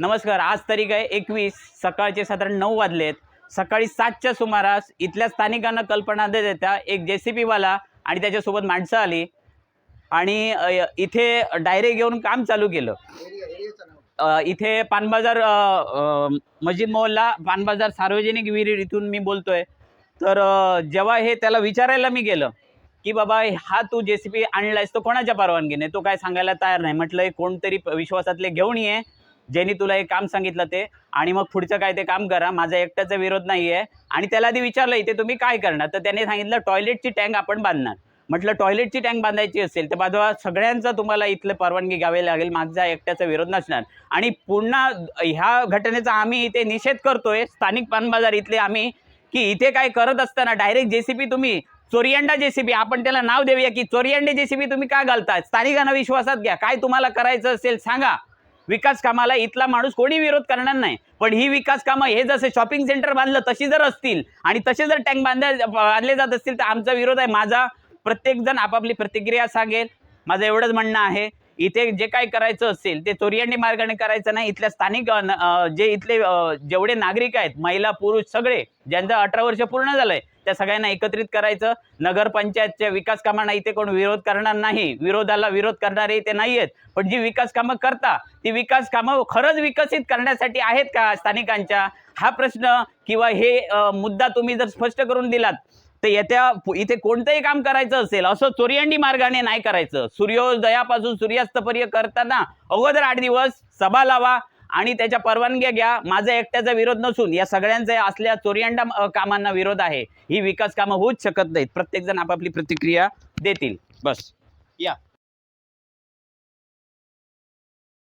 नमस्कार आज तारीख आहे एकवीस. सकाळचे साधारण नऊ वाजलेत. सकाळी सातच्या सुमारास इथल्या स्थानिकांना कल्पना देत देता एक जे सी पीवाला आणि त्याच्यासोबत माणसं आली आणि इथे डायरेक्ट घेऊन काम चालू केलं. इथे पानबाजार मस्जिद मोहल्ला पानबाजार सार्वजनिक विहीर इथून मी बोलतोय. तर जेव्हा हे त्याला विचारायला मी गेलं की बाबा हा तू जे सी पी आणलायस तो कोणाच्या परवानगीने? तो काय सांगायला तयार नाही. म्हटलं हे कोणतरी विश्वासातले घेऊन ये. ज्यांनी तुला हे काम सांगितलं ते आणि मग पुढचं काय ते काम करा. माझा एकट्याचा विरोध नाही आहे आणि त्याला आधी विचारलं इथे तुम्ही काय करणार? तर त्याने सांगितलं टॉयलेटची टँक आपण बांधणार. म्हटलं टॉयलेटची टँक बांधायची असेल तर बाजूला सगळ्यांचा तुम्हाला इथलं परवानगी घ्यावी लागेल. माझा एकट्याचा विरोध नसणार. आणि पुन्हा ह्या घटनेचा आम्ही इथे निषेध करतोय. स्थानिक पानबाजार इथले आम्ही की इथे काय करत असताना डायरेक्ट जेसीबी तुम्ही चोरियांडा जेसीबी आपण त्याला नाव देऊया की चोरियांडे जेसीबी तुम्ही का घालताय? स्थानिकांना विश्वासात घ्या. काय तुम्हाला करायचं असेल सांगा. विकास कामाला इथला माणूस कोणी विरोध करणार नाही. पण ही विकास कामं हे जसे शॉपिंग सेंटर बांधलं तशी जर असतील आणि तसे जर टँक बांधल्या बांधले जात असतील तर आमचा विरोध आहे. माझा प्रत्येक जण आपापली प्रतिक्रिया सांगेल. माझं एवढंच म्हणणं आहे. इथे जे काय करायचं असेल ते चोरियांडी मार्गाने करायचं नाही. इथल्या स्थानिक जे इथले जेवढे नागरिक आहेत महिला पुरुष सगळे ज्यांचं अठरा वर्ष पूर्ण झालंय त्या सगळ्यांना एकत्रित करायचं. नगरपंचायतच्या विकास कामांना इथे कोण विरोध करणार नाही. विरोधाला विरोध करणारे इथे नाही आहेत पण जी विकास कामं करता ती विकास कामं खरंच विकसित करण्यासाठी आहेत का स्थानिकांच्या? हा प्रश्न किंवा हे मुद्दा तुम्ही जर स्पष्ट करून दिलात तर येत्या इथे कोणतंही काम करायचं असेल असं चोरियांडी मार्गाने नाही करायचं. सूर्योदयापासून सूर्यास्तपर्य करताना अगोदर आठ दिवस सभा लावा आणि त्याच्या परवानग्या घ्या. माझा एकट्याचा विरोध नसून या सगळ्यांचा असल्या चोरियांडा कामांना विरोध आहे. ही विकास कामं होऊच शकत नाहीत. प्रत्येकजण आपापली प्रतिक्रिया देतील. बस. या.